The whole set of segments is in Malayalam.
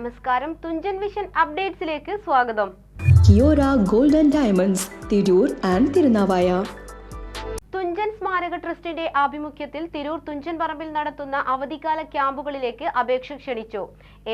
നമസ്കാരം. തുഞ്ചൻ വിഷൻ അപ്ഡേറ്റ്സിലേക്ക് സ്വാഗതം. Kiora golden diamonds Tirur and Thirunavaya. Thunchan സ്മാരക ട്രസ്റ്റിന്റെ ആഭിമുഖ്യത്തിൽ തിരൂർ തുഞ്ചൻ പറമ്പിൽ നടത്തുന്ന അവധിക്കാല ക്യാമ്പുകളിലേക്ക് അപേക്ഷ ക്ഷണിച്ചു.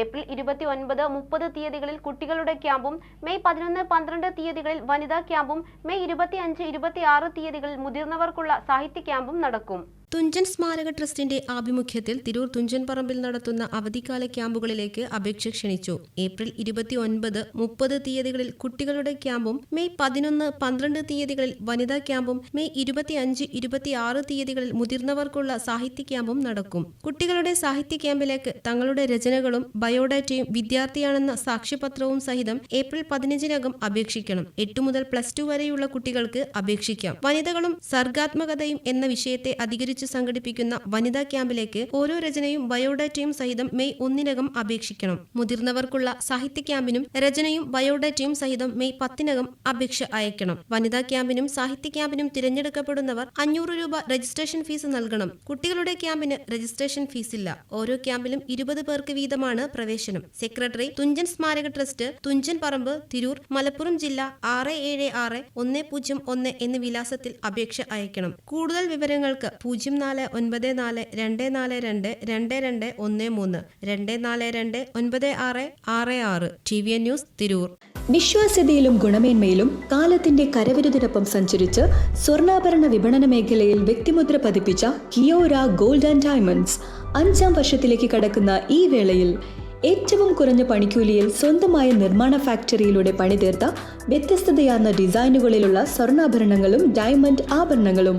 ഏപ്രിൽ ഇരുപത്തി ഒൻപത് മുപ്പത് തീയതികളിൽ കുട്ടികളുടെ ക്യാമ്പും മെയ് പതിനൊന്ന് പന്ത്രണ്ട് തീയതികളിൽ വനിതാ ക്യാമ്പും മെയ് ഇരുപത്തി അഞ്ച് ഇരുപത്തി ആറ് തീയതികളിൽ മുതിർന്നവർക്കുള്ള സാഹിത്യ ക്യാമ്പും നടക്കും. തുഞ്ചൻ സ്മാരക ട്രസ്റ്റിന്റെ ആഭിമുഖ്യത്തിൽ തിരൂർ തുഞ്ചൻ പറമ്പിൽ നടത്തുന്ന അവധിക്കാല ക്യാമ്പുകളിലേക്ക് അപേക്ഷ ക്ഷണിച്ചു. ഏപ്രിൽ ഇരുപത്തി ഒൻപത് മുപ്പത് തീയതികളിൽ കുട്ടികളുടെ ക്യാമ്പും മെയ് പതിനൊന്ന് പന്ത്രണ്ട് തീയതികളിൽ വനിതാ ക്യാമ്പും മെയ് ഇരുപത്തി അഞ്ച് ഇരുപത്തി ആറ് തീയതികളിൽ മുതിർന്നവർക്കുള്ള സാഹിത്യ ക്യാമ്പും നടക്കും. കുട്ടികളുടെ സാഹിത്യ ക്യാമ്പിലേക്ക് തങ്ങളുടെ രചനകളും ബയോഡാറ്റയും വിദ്യാർത്ഥിയാണെന്ന സാക്ഷ്യപത്രവും സഹിതം ഏപ്രിൽ പതിനഞ്ചിനകം അപേക്ഷിക്കണം. എട്ട് മുതൽ പ്ലസ് ടു വരെയുള്ള കുട്ടികൾക്ക് അപേക്ഷിക്കാം. വനിതകളും സർഗാത്മകതയും എന്ന വിഷയത്തെ അധികരിച്ച് സംഘടിപ്പിക്കുന്ന വനിതാ ക്യാമ്പിലേക്ക് ഓരോ രചനയും ബയോഡാറ്റയും സഹിതം മെയ് ഒന്നിനകം അപേക്ഷിക്കണം. മുതിർന്നവർക്കുള്ള സാഹിത്യ ക്യാമ്പിനും രചനയും ബയോഡാറ്റയും സഹിതം മെയ് പത്തിനകം അപേക്ഷ അയക്കണം. വനിതാ ക്യാമ്പിനും സാഹിത്യ ക്യാമ്പിനും തിരഞ്ഞെടുക്കപ്പെടുന്നവർ അഞ്ഞൂറ് രൂപ രജിസ്ട്രേഷൻ ഫീസ് നൽകണം. കുട്ടികളുടെ ക്യാമ്പിന് രജിസ്ട്രേഷൻ ഫീസില്ല. ഓരോ ക്യാമ്പിലും ഇരുപത് പേർക്ക് വീതമാണ് പ്രവേശനം. സെക്രട്ടറി തുഞ്ചൻ സ്മാരക ട്രസ്റ്റ് തുഞ്ചൻ പറമ്പ് തിരൂർ മലപ്പുറം ജില്ല ആറ് ഏഴ് ആറ് ഒന്ന് പൂജ്യം ഒന്ന് എന്ന വിലാസത്തിൽ അപേക്ഷ അയക്കണം. കൂടുതൽ വിവരങ്ങൾക്ക് പൂജ്യം നാല് ഒൻപത് നാല് രണ്ട് നാല് രണ്ട് രണ്ട് രണ്ട് ഒന്ന് മൂന്ന് രണ്ട് നാല് രണ്ട് ഒൻപത് ആറ് ആറ് ആറ് ടി വി ന്യൂസ് തിരൂർ. വിശ്വാസ്യതയിലും ഗുണമേന്മയിലും കാലത്തിന്റെ കരവിരുതിനൊപ്പം സഞ്ചരിച്ച് സ്വർണാഭരണ വിപണന മേഖലയിൽ വ്യക്തിമുദ്ര പതിപ്പിച്ച കിയോര ഗോൾഡ് ആൻഡ് ഡയമണ്ട്സ് അഞ്ചാം വർഷത്തിലേക്ക് കടക്കുന്ന ഈ വേളയിൽ ഏറ്റവും കുറഞ്ഞ പണിക്കൂലിയിൽ സ്വന്തമായ നിർമ്മാണ ഫാക്ടറിയിലൂടെ പണിതീർത്ത വ്യത്യസ്തതയാർന്ന ഡിസൈനുകളിലുള്ള സ്വർണാഭരണങ്ങളും ഡയമണ്ട് ആഭരണങ്ങളും.